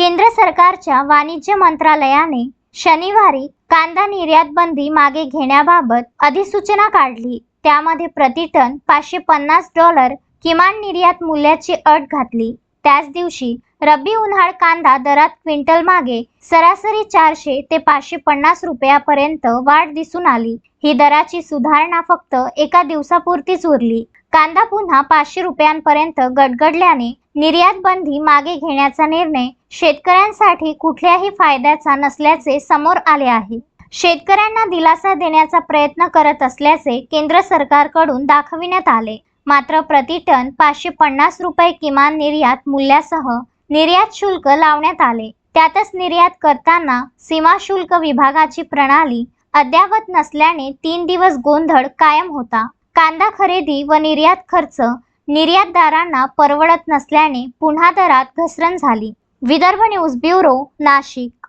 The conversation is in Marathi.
केंद्र सरकारच्या वाणिज्य मंत्रालयाने शनिवारी कांदा निर्यात बंदी मागे घेण्याबाबत अधिसूचना काढली. त्यामध्ये प्रति टन पाचशे पन्नास डॉलर किमान निर्यात मूल्याची अट घातली. त्याच दिवशी रब्बी उन्हाळ कांदा दरात क्विंटल मागे सरासरी चारशे ते पाचशे पन्नास रुपयापर्यंत वाढ दिसून आली. ही दराची सुधारणा फक्त एका दिवसापुरतीच उरली. कांदा पुन्हा पाचशे रुपयांपर्यंत गडगडल्याने निर्यात बंदी मागे घेण्याचा निर्णय शेतकऱ्यांसाठी कुठल्याही फायद्याचा नसल्याचे समोर आले आहे. शेतकऱ्यांना दिलासा देण्याचा प्रयत्न करत असल्याचे केंद्र सरकारकडून दाखविण्यात आले. मात्र प्रति टन पाचशे पन्नास रुपये किमान निर्यात मूल्यासह निर्यात शुल्क लावण्यात आले. त्यातच निर्यात करताना सीमा शुल्क विभागाची प्रणाली अद्यावत नसल्याने तीन दिवस गोंधळ कायम होता. कांदा खरेदी व निर्यात खर्च निर्यातदारांना परवडत नसल्याने पुन्हा दरात घसरण झाली. Vidarbha news bureau Nashik.